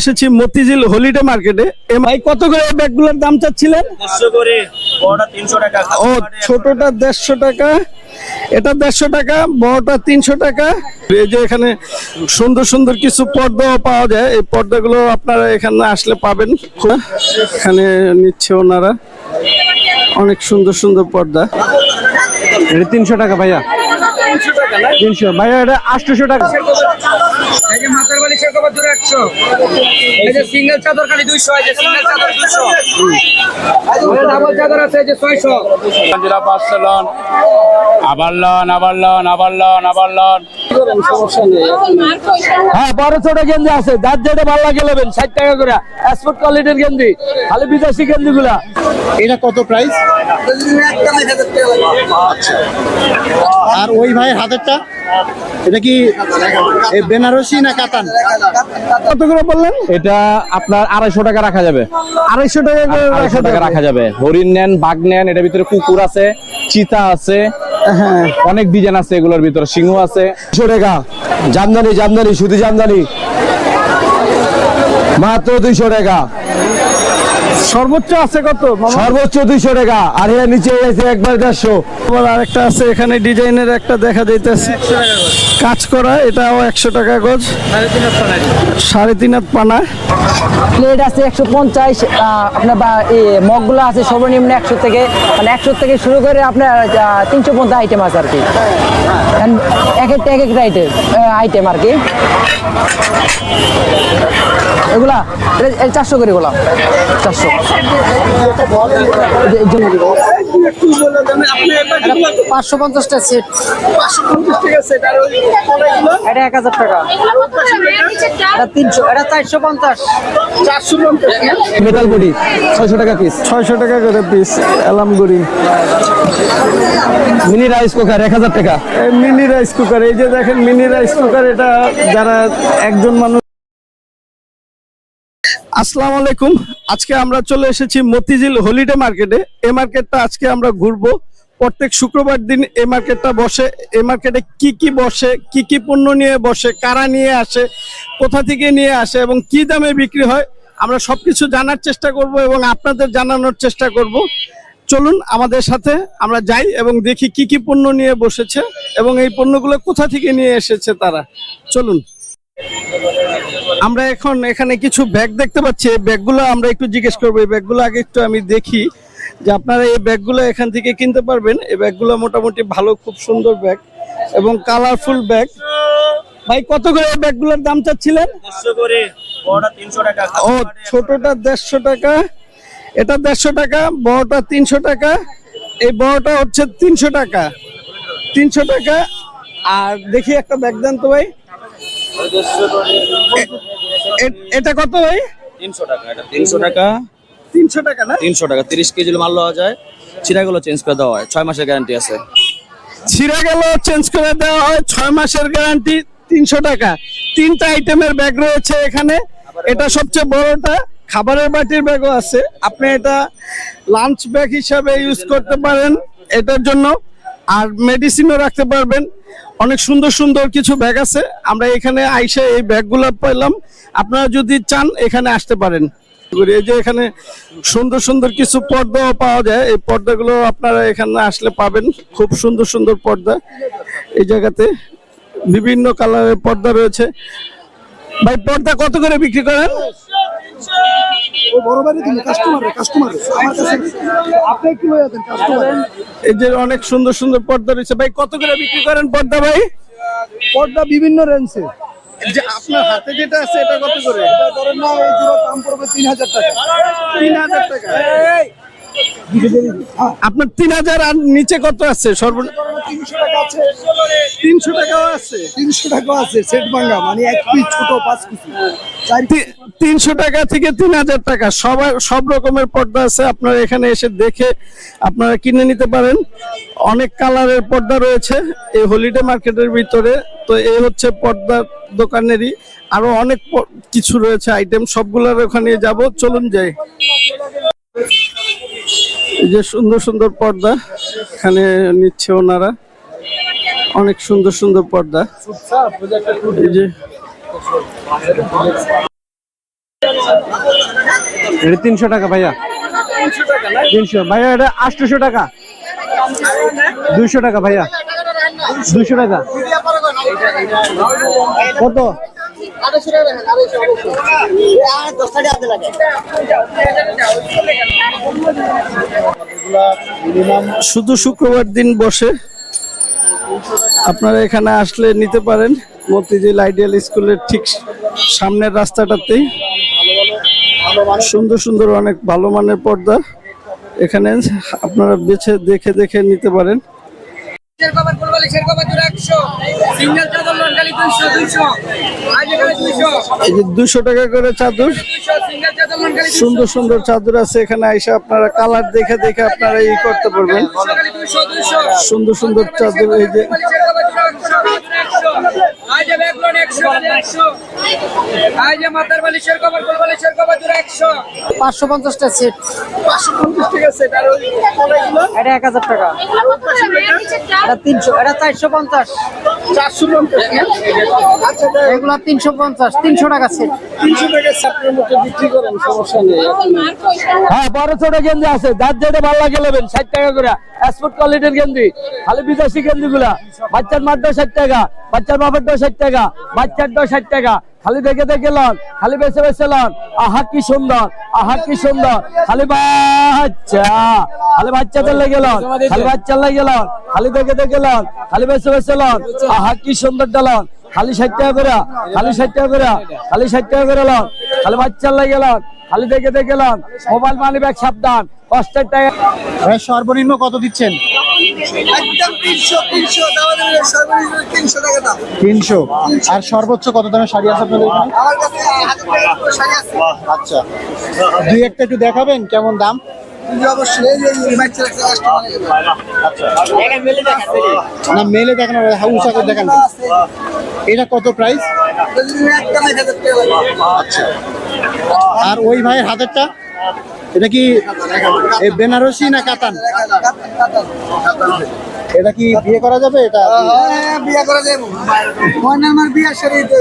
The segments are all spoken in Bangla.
এসেছি মতিঝিল হলিডে মার্কেটে। এ ভাই কত করে ব্যাগগুলোর দাম চাচ্ছিলেন? দেড়শো করে বড়টা তিনশো টাকা ও ছোটটা দেড়শো টাকা এটা দেড়শো টাকা বড়টা তিনশো টাকা। এই যে এখানে সুন্দর সুন্দর কিছু পর্দাও পাওয়া যায়। এই পর্দাগুলো আপনারা এখানে আসলে পাবেন। এখানে নিচ্ছে ওনারা। অনেক সুন্দর সুন্দর পর্দা। এটা তিনশো টাকা ভাইয়া। তিনশো। ভাইয়া এটা আটশোশো টাকা। এই যে মাথার বালিশের কভার ধরে একশো এই যে সিঙ্গেল চাদর খালি দুইশো এই যে সিঙ্গেল চাদর দুইশো। ডাবল চাদর আছে এই যে ছয়শো। জেলা আবার লন আবার লন আবার লন আবার লন হ্যাঁ বড় ছোট গেঞ্জি আছে যার যেটা ভালো লাগে নেবেন ষাট টাকা করে। এক্সপোর্ট কোয়ালিটির গেঞ্জি খালি বিদেশি গেঞ্জি গুলা এটা কত প্রাইস আর ওই ভাইয়ের হাতেরটা? এটা কি বেনারসি না কাতান? কত করে বললেন? এটা আপনার আড়াইশো টাকা রাখা যাবে। আড়াইশো টাকা আড়াইশো টাকা রাখা যাবে। হরিণ নেন বাঘ নেন এটার ভিতরে কুকুর আছে চিতা আছে হ্যাঁ। অনেক ডিজাইন আছে এগুলোর ভিতরে সিংহ আছে। টাকা। জামদানি জামদানি শুধু জামদানি। মাত্র দুইশো টাকা। সর্বোচ্চ আছে কত? সর্বোচ্চ দুইশো টাকা। আর এর নিচে আছে একবার দেড়শো। আবার আরেকটা আছে এখানে ডিজাইনের একটা দেখা যাইতেছে। কাজ করা এটাও একশো টাকা গজ। সাড়ে তিন হাত পানা। প্লেট আছে একশো পঞ্চাশ আপনার বা মগগুলো আছে সর্বনিম্ন একশো থেকে মানে একশো থেকে শুরু করে আপনার তিনশো পঞ্চাশ আইটেম আছে আর কি। এক একটা এক একটা আইটেম আইটেম আর কি। এগুলা চারশো করে এগুলা। চারশো। পাঁচশো পঞ্চাশটা সেট এটা এক হাজার টাকা। এটা তিনশো এটা চারশো পঞ্চাশ। চারশো মেটাল বডি ছয়শো টাকা পিস ছয়শো টাকা করে পিস এলামগুড়ি মিনি রাইস কুকার এক হাজার টাকা। এই মিনি রাইস কুকার এই যে দেখেন মিনি রাইস কুকার এটা যারা একজন মানুষ আসসালামু আলাইকুম। আজকে আমরা চলে এসেছি মতিঝিল হলিডে মার্কেটে। এই মার্কেটটা আজকে আমরা ঘুরবো। প্রত্যেক শুক্রবার দিন এই মার্কেটটা বসে। এই মার্কেটে কি কি বসে, কি কি পণ্য নিয়ে বসে, কারা নিয়ে আসে, কোথা থেকে নিয়ে আসে এবং কি দামে বিক্রি হয়, আমরা সবকিছু জানার চেষ্টা করব এবং আপনাদের জানানোর চেষ্টা করব। চলুন আমাদের সাথে আমরা যাই এবং দেখি কি কি পণ্য নিয়ে বসেছে এবং এই পণ্যগুলো কোথা থেকে নিয়ে এসেছে তারা। চলুন। আমরা এখন এখানে কিছু ব্যাগ দেখতে পাচ্ছি। এই ব্যাগগুলো আমরা একটু জিজ্ঞেস করব। এই ব্যাগগুলো আগে একটু আমি দেখি যে আপনারা এই ব্যাগগুলো এখান থেকে কিনতে পারবেন। এই ব্যাগগুলো মোটামুটি ভালো খুব সুন্দর ব্যাগ এবং কালারফুল ব্যাগ ভাই কত করে এই ব্যাগগুলোর দাম চাচ্ছিলেন? ও ছোটটা দেড়শো টাকা। এটা দেড়শো টাকা বড়টা তিনশো টাকা। এই বড়টা হচ্ছে তিনশো টাকা। তিনশো টাকা। আর দেখি একটা ব্যাগ দেন তো ভাই। এটা কত ভাই? তিনশো টাকা এটা তিনশো টাকা। তিনশো টাকা না? তিনশো টাকা তিরিশ কেজি মাল লওয়া যায়। চিরাগুলো চেঞ্জ করে দেওয়া হয় ছয় মাসের গ্যারান্টি আছে। ছিঁড়ে চেঞ্জ করে দেওয়া হয় ছয় মাসের গ্যারান্টি তিনশো টাকা। তিনটা আইটেমের ব্যাগ রয়েছে এখানে। এটা সবচেয়ে বড়টা খাবারের বাটির ব্যাগও আছে। আপনি এটা লাঞ্চ ব্যাগ হিসাবে ইউজ করতে পারেন এটার জন্য। আর মেডিসিনও রাখতে পারবেন। অনেক সুন্দর সুন্দর কিছু ব্যাগ আছে। আমরা এখানে আইসে এই ব্যাগগুলো পেলাম আপনারা যদি চান, এখানে আসতে পারেন। এই যে এখানে সুন্দর সুন্দর কিছু পর্দাও পাওয়া যায়। এই পর্দাগুলো আপনারা এখানে আসলে পাবেন। খুব সুন্দর সুন্দর পর্দা। এই জায়গাতে বিভিন্ন কালারের পর্দা রয়েছে। ভাই, পর্দা কত করে বিক্রি করেন? এই যে অনেক সুন্দর সুন্দর পর্দা রয়েছে। ভাই কত করে বিক্রি করেন পর্দা ভাই? পর্দা বিভিন্ন রেঞ্জে যে আপনার হাতে যেটা আছে এটা কত করে? ধরেন না এই জোড়া দাম পড়বে তিন হাজার টাকা। তিন হাজার টাকা। আপনার তিন হাজার আর নিচে কত আছে? সর্বনিম্ন তিনশো টাকা আছে। তিনশো টাকাও আছে? তিনশো টাকা আছে সেট ভাঙ্গা মানে এক পিস ছোট পাঁচ পিস। তিনশো টাকা থেকে তিন হাজার টাকা। সবার সব রকমের পর্দা আছে আপনারা এখানে এসে দেখে আপনারা কিনে নিতে পারেন। অনেক কালারের পর্দা রয়েছে এই হলিডে মার্কেটের ভিতরে। তো এই হচ্ছে পর্দার দোকানেরই। আরও অনেক কিছু রয়েছে আইটেম সবগুলোর ওখানে যাব। চলুন যাই। যে সুন্দর সুন্দর পর্দা এখানে নিচ্ছে ওনারা। অনেক সুন্দর সুন্দর পর্দা। এটা তিনশো টাকা ভাইয়া। তিনশো। ভাইয়া, এটা আটশোশো টাকা। দুইশো টাকা ভাইয়া। দুইশো টাকা। কত? শুধু শুক্রবার দিন বসে আপনারা এখানে আসলে নিতে পারেন মতিঝিল আইডিয়াল স্কুলের ঠিক সামনের রাস্তাটাতেই। সুন্দর সুন্দর অনেক ভালো মানের পর্দা এখানে আপনারা বেছে দেখে দেখে নিতে পারেন। শের কভার ফুলবালি শের একশো। সিঙ্গেল চাদর লটকালি দুইশো দুইশো। আজ এখানে দুইশো। এই যে দুশো টাকা করে চাদর। সুন্দর সুন্দর চাদর আছে। এখানে এসে আপনারা কালার দেখে দেখে আপনারা ই করতে পারবেন। সুন্দর সুন্দর চাদর এই যে। একশো মাতার একশো। পাঁচশো পঞ্চাশটা সেট। পাঁচশো পঞ্চাশ টাকা সেট আর এটা এক হাজার টাকা। এটা তিনশো এটা চারশো পঞ্চাশ। চারশো পঞ্চাশ না? আচ্ছা এগুলো তিনশো পঞ্চাশ তিনশো টাকা সেট। তিনশো টাকা ছাত্রের মতো বিক্রি করেন সমস্যা নেই। হ্যাঁ বড় ছোট গেঞ্জি আছে। যার যেটা ভালো লাগে নেবেন ষাট টাকা করে। এক্সপোর্ট কোয়ালিটির গেঞ্জি খালি বিদেশি গেঞ্জি গুলা বাচ্চার দশ ষাট টাকা বাচ্চার বাপের দশ ষাট টাকা। বাচ্চার দশ ষাট টাকা। খালি দেখে দেখে লন, খালি বেছে বেছে লন। আহা, কি সুন্দর, আহা, কি সুন্দর। খালি বাচ্চা, খালি বাচ্চাদের লেগে লন, খালি বাচ্চার লেগে লন। খালি দেখে দেখে লন, খালি বেছে বেছে লন। আহা, কি সুন্দর ডালন খালি ষাট টাকা করে, খালি ষাট টাকা করে, খালি ষাট টাকা করে লন। খালি বাচ্চার লেগে লন, খালি দেখে দেখে লন। মোবাইল মানি ব্যাগ সাবধান, কষ্টের টাকা। সর্বনিম্ন কত দিচ্ছেন? একদম তিনশো তিনশো দেওয়া সর্বনিম্ন তিনশো টাকা দাম। তিনশো। আর সর্বোচ্চ কত দামের শাড়ি আছে আপনাদের আমার কাছে শাড়ি আছে। আচ্ছা। দুই একটা একটু দেখাবেন কেমন দাম? কাস্টমার না মেলে দেখানো উঁচা করে দেখান। এটা কত প্রাইস। আচ্ছা। আর ওই ভাইয়ের হাতেরটা? এটা কি এই বেনারসি না কাতান? এটা কি বিয়ে করা যাবে এটা? হ্যাঁ, বিয়ে করা যাবে ময়নার মার বিয়ে এটা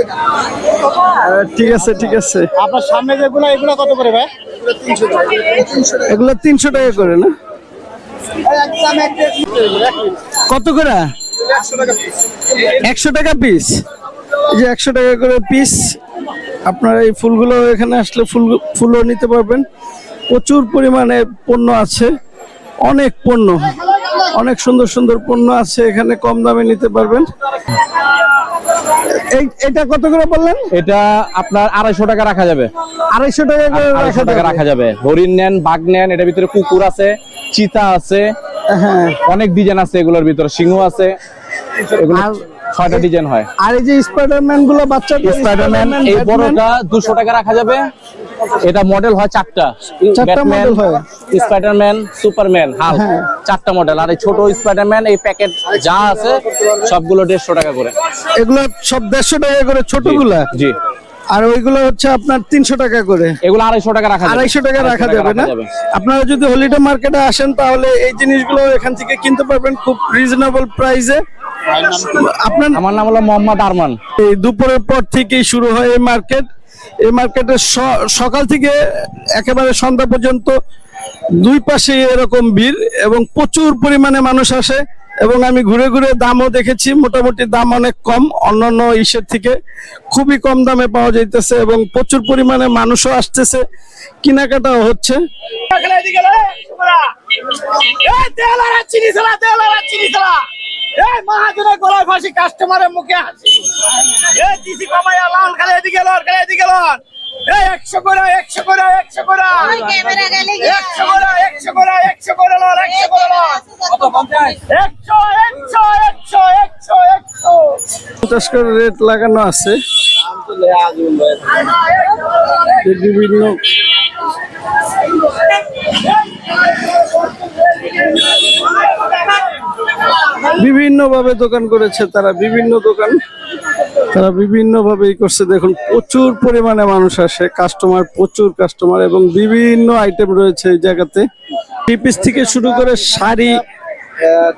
ঠিক আছে ঠিক আছে। আপনার সামনে যেগুলো এগুলো কত করে ভাই? এগুলো তিনশো টাকা করে না? একদম কত করে? একশো টাকা পিস একশো টাকা পিস এই যে একশো টাকা করে পিস আপনারা এই ফুলগুলো এখানে আসলে ফুল ফুলও নিতে পারবেন। প্রচুর পরিমাণে পণ্য আছে। অনেক পণ্য। অনেক সুন্দর সুন্দর পণ্য আছে এখানে কম দামে নিতে পারবেন। এটা কত করে বললেন? এটা আপনার আড়াইশো টাকা রাখা যাবে। আড়াইশো টাকা আড়াইশো টাকা রাখা যাবে। হরিণ নেন বাঘ নেন এটার ভিতরে কুকুর আছে চিতা আছে হ্যাঁ। অনেক ডিজাইন আছে এগুলোর ভিতরে। সিংহ আছে এগুলো ছয়টা ডিজাইন হয়। আর এই যে স্পাইডারম্যানগুলো বাচ্চাদের স্পাইডারম্যান এই বড়টা দুশো টাকা রাখা যাবে। এটা মডেল হয় চারটা। চারটা model হয়। স্পাইডারম্যান সুপারম্যান হাল্ক হ্যাঁ। চারটা মডেল আর এই ছোট স্পাইডারম্যান এই প্যাকেট যা আছে সবগুলো দেড়শো টাকা করে। এগুলো সব দেড়শো টাকা করে ছোটগুলা? জি আর ওইগুলো হচ্ছে আপনার তিনশো টাকা করে। এগুলো আড়াইশো টাকা রাখা আড়াইশো টাকা রাখা যাবে না? আপনারা যদি হলিডে মার্কেটে আসেন তাহলে এই জিনিসগুলো এখান থেকে কিনতে পারবেন খুব রিজনেবল প্রাইসে আপনার আমার নাম হলো মোহাম্মদ আরমান। এই দুপুরের পর থেকেই শুরু হয় এই মার্কেট এই মার্কেটে সকাল থেকে একেবারে সন্ধ্যা পর্যন্ত দুই পাশে এরকম ভিড় এবং প্রচুর পরিমাণে মানুষ আসে। এবং আমি ঘুরে ঘুরে দামও দেখেছি, মোটামুটি দাম অনেক কম, অন্যান্য ইসের থেকে খুবই কম দামে পাওয়া যাইতেছে এবং প্রচুর পরিমাণে মানুষও আসতেছে, কেনাকাটাও হচ্ছে। মহাজনের গলায় ফাঁসি কাস্টমারের মুখে হাসি। লাল এদিকে এদিকে একশো করে একশো করে একশো করে ক্যামেরা গেলে একশো করে একশো করে একশো করে একশো করে একশো একশো একশো একশো একশো পঞ্চাশ করে রেট লাগানো আছে। বিভিন্ন বিভিন্ন ভাবে দোকান করেছে, তারা বিভিন্ন দোকান, তারা বিভিন্নভাবে ই করছে। দেখুন, প্রচুর পরিমাণে মানুষ আসে কাস্টমার প্রচুর কাস্টমার এবং বিভিন্ন আইটেম রয়েছে এই জায়গাতে। টিপিস থেকে শুরু করে শাড়ি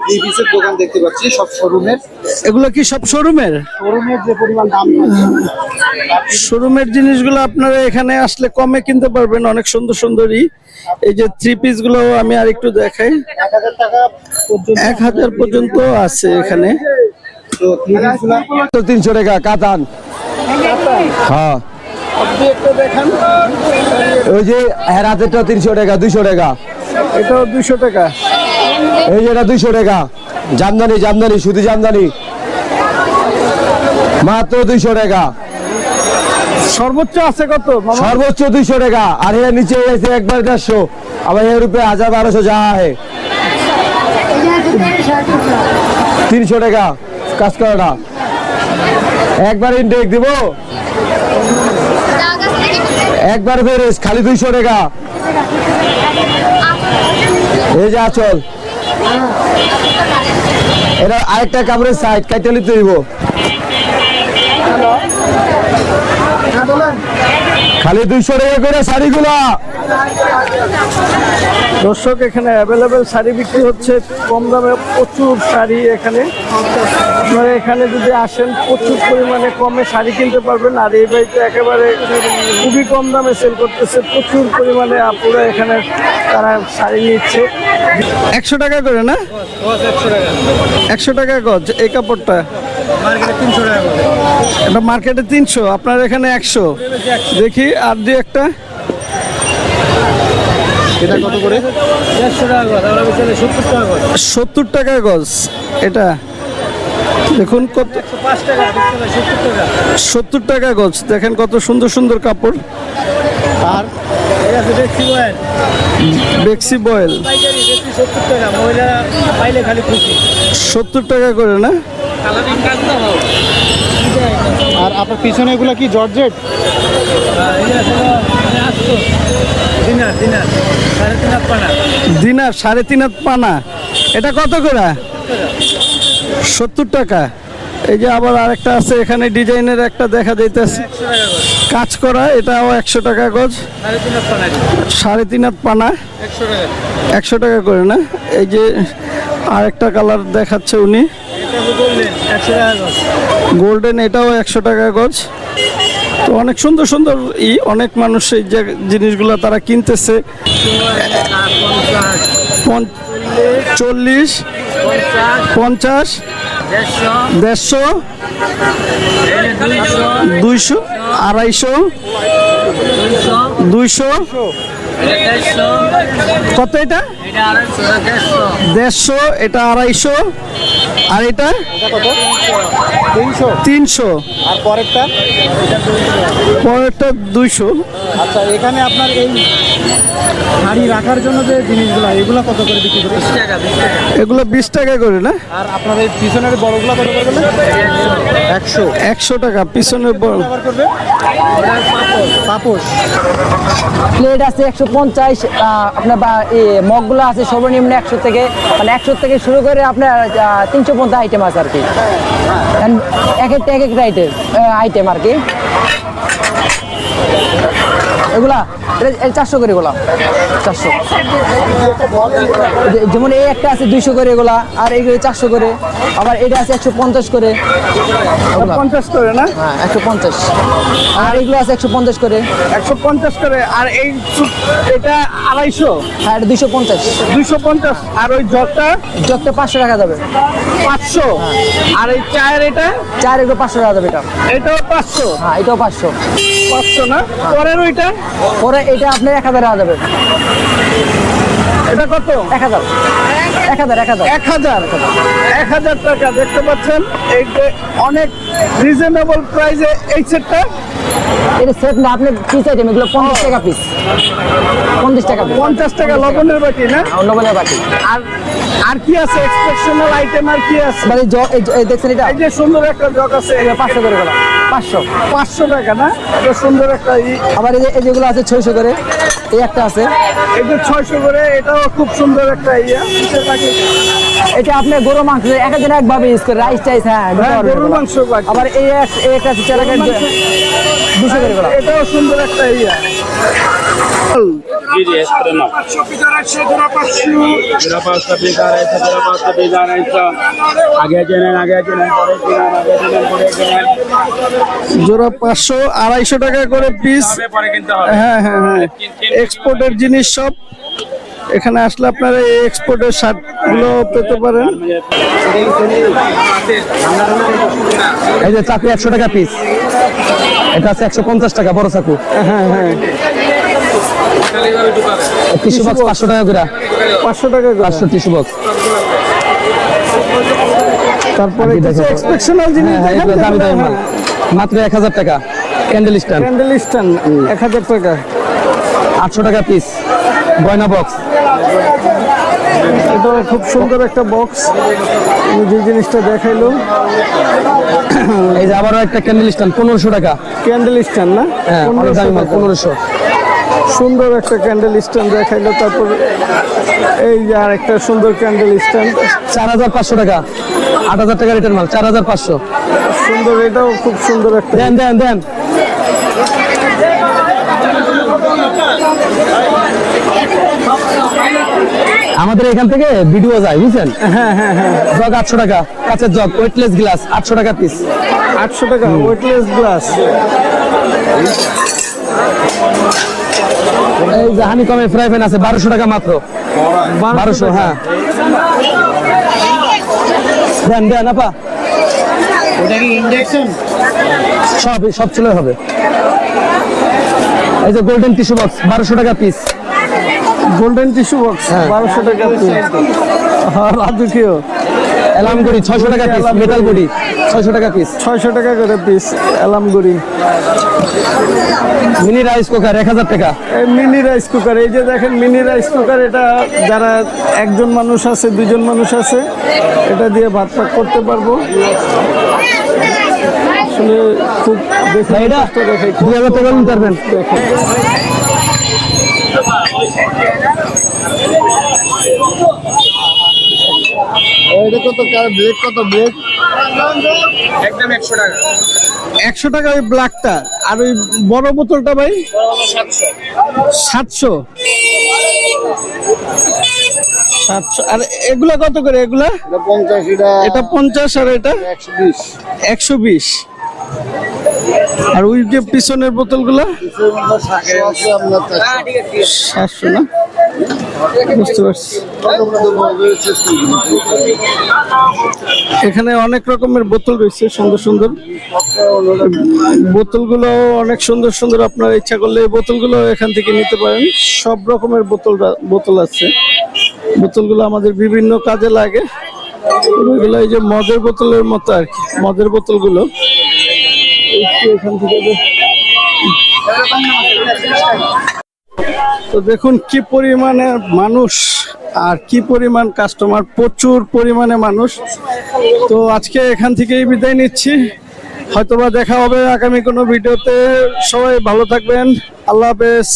থ্রি পিসের দোকান দেখতে পাচ্ছি সব শোরুমের এগুলো কি সব শোরুমের শোরুমের যে পরিমাণ দাম শোরুমের জিনিসগুলো আপনারা এখানে আসলে কমে কিনতে পারবেন অনেক সুন্দর সুন্দরই। এই যে থ্রি পিসগুলো আমি আর একটু দেখাই। এক হাজার পর্যন্ত আছে এখানে। তিনশো টাকা কাতান। হ্যাঁ। আপনি একটা দেখান। ওই যে হেরাতেরটা তিনশো টাকা দুইশো টাকা। এটাও দুশো টাকা। এই যে এটা দুইশো টাকা। জামদানি জামদানি শুধু জামদানি। মাত্র দুইশো টাকা। সর্বোচ্চ আছে কত? সর্বোচ্চ দুইশো টাকা। আর এর নিচে আছে একবার দেড়শো। আবার এর উপরে হাজার বারোশো যা তিনশো টাকা কাজ করাটা। একবার ইনটেক দিব। একবার বেরেস খালি দুইশো টাকা। এই যে আচল। এটা আরেকটা কাপড়ের সাইড কাইতে নিতে দিব খালি দুইশো টাকা করে শাড়িগুলা। দর্শক, এখানে অ্যাভেলেবেল শাড়ি বিক্রি হচ্ছে, কম দামে প্রচুর শাড়ি এখানে। আপনারা এখানে যদি আসেন, প্রচুর পরিমাণে কমে শাড়ি কিনতে পারবেন। আর এই বাড়িতে একেবারে খুবই কম দামে সেল করতেছে। প্রচুর পরিমাণে আপুরা এখানে তারা শাড়ি নিচ্ছে। একশো টাকা করে না? একশো টাকা গজ। এই কাপড়টা? এটা মার্কেটে তিনশো আপনার এখানে একশো। দেখি আর দুই একটা। এটা কত করে? সত্তর টাকা গজ। এটা? দেখুন কত সত্তর টাকা। গজ। দেখেন কত সুন্দর সুন্দর কাপড়। আর বেক্সি বয়েল। সত্তর টাকা করে না? আর আপনার পিছনে এগুলো কি জর্জেট? দিনার সাড়ে তিন হাত পানা। এটা কত করে? সত্তর টাকা। এই যে আবার আরেকটা আছে এখানে ডিজাইনের একটা দেখা যাইতেছে কাজ করা এটাও একশো টাকা গজ। সাড়ে তিন হাত পানা। একশো টাকা। করে না। এই যে আরেকটা কালার দেখাচ্ছে উনি। গোল্ডেন এটাও একশো টাকা গজ। তো অনেক সুন্দর সুন্দর ই অনেক মানুষ এই যে জিনিসগুলো তারা কিনতেছে। চল্লিশ পঞ্চাশ। দেড়শো। দুইশো। আড়াইশো দুইশো। কত এটা? দেড়শো। এটা আড়াইশো। আর এটা? তিনশো। তিনশো আর পরেরটা? পরেরটা দুইশো। আচ্ছা এখানে আপনার এই শাড়ি রাখার জন্য যে জিনিসগুলো এগুলো কত করে বিক্রি করতেছে এগুলো বিশ টাকা করে না? আর আপনার এই পিছনের বড়গুলো কত করে একশো। একশো টাকা পিছনের বড়। পাপোশ। প্লেট আছে একশো পঞ্চাশ আপনার বা মগগুলো আছে সর্বনিম্ন একশো থেকে মানে একশো থেকে শুরু করে আপনার তিনশো পঞ্চাশ আইটেম আছে আর কি। এক একটা এক একটা আইটেম আইটেম আর কি। এগুলা চারশো করে এগুলা চারশো। যেমন এই একটা আছে দুইশো করে এগুলা আর এইগুলো চারশো করে আবার এটা আছে একশো পঞ্চাশ করে। পঞ্চাশ করে না? হ্যাঁ একশো পঞ্চাশ। আর এগুলো আছে একশো পঞ্চাশ করে। একশো পঞ্চাশ করে আর এই এটা আড়াইশো? হ্যাঁ এটা দুইশো পঞ্চাশ। দুইশো পঞ্চাশ। আর ওই জগটা? জগটা পাঁচশো টাকা যাবে। পাঁচশো? আর এই চায়ের এটা? চার এগুলো পাঁচশো টাকা যাবে এটা। এটাও পাঁচশো? হ্যাঁ এটাও পাঁচশো। পাঁচশো না? পরের ওইটা? পরে এটা আপনার এক হাজার যাবে। এটা কত? এক হাজার। এক হাজার এক হাজার। এক হাজার। এক হাজার টাকা দেখতে পাচ্ছেন? এই যে অনেক রিজনেবল প্রাইসে এই সেটটা এটা সেট না আপনি পিস আইটেম এগুলো পঞ্চাশ টাকা পিস পঞ্চাশ টাকা। পঞ্চাশ টাকা লবণের বাটি না? বলে বাকি আর আর কি আছে? এক্সপেকশনাল আইটেম আর কি আছে? মানে দেখছেন এটা? এই যে সুন্দর একটা জগ আছে এটা পাঁচশো করে গেলাম। পাঁচশো। পাঁচশো টাকা না? এটা সুন্দর একটা আবার এই যে যেগুলো আছে ছয়শো করে এই একটা আছে। এই যে ছয়শো করে এটাও খুব সুন্দর একটা ইয়া। এটা আপনি গরু মাংস এক একজন একভাবে ইউজ করে রাইস টাইস হ্যাঁ হ্যাঁ, এগুলো। মাংস আবার এই এক- আছে চার দুশো করে গেলাম। এটাও সুন্দর একটা ইয়া। जी जी स्प्रे माल जरा पास्ता पिज़्ज़ा राइस जरा पास्ता पिज़्ज़ा राइस आगे चलें आगे चलें परे चलें आगे चलें परे चलें জোড়া পাঁচশো আড়াইশো টাকা করে পিস তবে পরে কিনতে হবে হ্যাঁ হ্যাঁ হ্যাঁ এক্সপোর্টের জিনিস সব এখানে আসলে আপনারা এই এক্সপোর্টের শার্ট গুলো পেতে পারেন এই যে চাকু একশো টাকা পিস এটা আছে একশো পঞ্চাশ টাকা বড় চাকু হ্যাঁ হ্যাঁ টিস্যু বক্স পাঁচশো টাকা করে। পাঁচশো টাকা পাঁচশো টিস্যু বক্স। তারপরে। এক্সপেকশনাল জিনিস হ্যাঁ এগুলো দামি দামি মাল। মাত্র এক হাজার টাকা। ক্যান্ডেল স্ট্যান্ড ক্যান্ডেল স্ট্যান্ড এক হাজার টাকা। আটশো টাকা পিস গয়না বক্স এটা খুব সুন্দর একটা বক্স যে জিনিসটা দেখাইলো এই যে আবারও একটা ক্যান্ডেল স্ট্যান্ড পনেরোশো টাকা। ক্যান্ডেল স্ট্যান্ড না? হ্যাঁ মাল পনেরোশো। সুন্দর একটা ক্যান্ডেল স্ট্যান্ড দেখাইলো তারপর এই যে আর একটা সুন্দর ক্যান্ডেল স্ট্যান্ড চার হাজার পাঁচশো টাকা। আট হাজার টাকা রিটার্ন মাল চার হাজার পাঁচশো। সুন্দর এটাও খুব সুন্দর একটা। দেন দেন দেন। আমাদের এখান থেকে ভিডিও যায় বুঝছেন? হ্যাঁ হ্যাঁ হ্যাঁ। জগ আটশো টাকা কাঁচের জগ ওয়েটলেস গ্লাস আটশো টাকা পিস আটশো টাকা ওয়েটলেস গ্লাস এই যে হানি কমে ফ্রাই প্যান আছে বারোশো টাকা মাত্র। বারোশো হ্যাঁ। দেন দেন আপা। সব সব চলে হবে। এই যে গোল্ডেন টিস্যু বক্স বারোশো টাকা পিস গোল্ডেন টিস্যু বক্স বারোশো টাকা হ্যাঁ রাজকীয়। করি ছয়শো টাকা পিস মেটাল বডি ছয়শো টাকা পিস ছয়শো টাকা করে পিস অ্যালামগুড়ি মিনি রাইস কুকার এক হাজার টাকা। এই মিনি রাইস কুকার এই যে দেখেন মিনি রাইস কুকার এটা যারা একজন মানুষ আছে দুজন মানুষ আছে এটা দিয়ে ভাত পাক করতে পারব। আসলে খুব দেখে এটা দুই হাজার টাকা নিতে পারবেন একশো টাকা। ওই ব্ল্যাকটা আর ওই বড় বোতলটা ভাই? সাতশো। সাতশো। আর এগুলা কত করে এগুলা? এটা পঞ্চাশ আর এটা? একশো বিশ। আর ওই যে পিছনের বোতলগুলা? সাতশো না? বুঝতে পারছি। এখানে অনেক রকমের বোতল রয়েছে, সুন্দর সুন্দর। বোতলগুলো অনেক সুন্দর সুন্দর, আপনার ইচ্ছা করলে বোতলগুলো এখান থেকে নিতে পারেন। সব রকমের বোতল বোতল আছে। বোতলগুলো আমাদের বিভিন্ন কাজে লাগে। এগুলো এই যে মদের বোতলের মতো আর কি, মদের বোতলগুলো। এখান থেকে তো দেখুন কি পরিমাণে মানুষ আর কি পরিমাণ কাস্টমার প্রচুর পরিমাণে মানুষ। তো আজকে এখান থেকেই বিদায় নিচ্ছি। হয়তোবা দেখা হবে আগামী কোনো ভিডিওতে। সবাই ভালো থাকবেন। আল্লাহ হাফেজ।